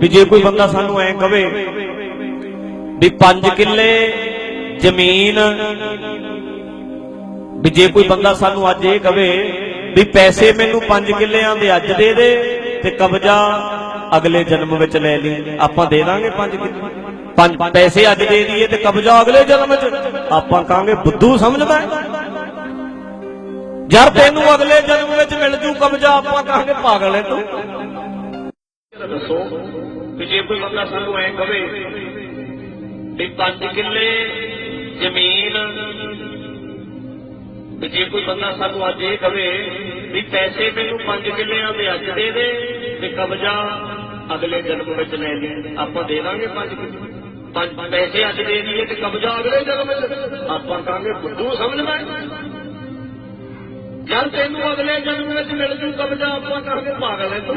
ਵੀ ਜੇ ਕੋਈ ਬੰਦਾ ਸਾਨੂੰ ਐ ਕਵੇ ਵੀ 5 ਕਿੱਲੇ ਜ਼ਮੀਨ, ਵੀ ਜੇ ਕੋਈ ਬੰਦਾ ਸਾਨੂੰ ਅੱਜ ਇਹ ਕਵੇ ਵੀ ਪੈਸੇ ਮੈਨੂੰ 5 ਕਿੱਲਿਆਂ ਦੇ ਅੱਜ ਦੇ ਦੇ ਤੇ ਕਬਜ਼ਾ ਅਗਲੇ ਜਨਮ ਵਿੱਚ ਲੈ ਲਈ, ਆਪਾਂ ਦੇ ਦਾਂਗੇ 5 ਕਿੱਲੇ। ਪੰਜ ਪੈਸੇ ਅੱਜ ਦੇ ਦਈਏ ਤੇ ਕਬਜ਼ਾ ਅਗਲੇ ਜਨਮ ਵਿੱਚ, ਆਪਾਂ ਕਹਾਂਗੇ ਬੁੱਧੂ ਸਮਝਦਾ ਯਾਰ ਤੈਨੂੰ ਅਗਲੇ ਜਨਮ ਵਿੱਚ ਮਿਲ ਜੂ ਕਬਜ਼ਾ, ਆਪਾਂ ਕਹਾਂਗੇ ਪਾਗਲ ਹੈ ਤੂੰ। ਦੱਸੋ ਕਿ ਜੇ ਕੋਈ ਬੰਦਾ ਸਾਨੂੰ ਐ ਕਵੇ ਵੀ 5 ਕਿੱਲੇ ਜ਼ਮੀਨ, ਵੀ ਜੇ ਕੋਈ ਬੰਦਾ ਸਾਨੂੰ ਅੱਜ ਇਹ ਕਵੇ ਵੀ ਪੈਸੇ ਮੈਨੂੰ 5 ਕਿੱਲਿਆਂ ਦੇ ਅੱਜ ਦੇ ਦੇ ਤੇ ਕਬਜ਼ਾ ਅਗਲੇ ਜਨਮ ਵਿੱਚ ਲੈ ਲਈ ਆਪਾਂ ਦੇ ਦਾਂਗੇ 5 ਕਿੱਲੇ। ਪੰਜ ਪੈਸੇ ਅੱਜ ਦੇ ਦਈਏ ਤੇ ਕਬਜ਼ਾ ਅਗਲੇ ਜਨਮ ਵਿੱਚ। ਆਪਾਂ ਕਹਾਂਗੇ ਬੁੱਧੂ ਸਮਝਦਾ ਜਦ ਤੈਨੂੰ ਅਗਲੇ ਜਨਮ ਵਿੱਚ ਮਿਲ ਜੂ ਕਬਜ਼ਾ, ਆਪਾਂ ਕਹਾਂਗੇ, ਪਾਗਲ ਹੈ ਤੂੰ।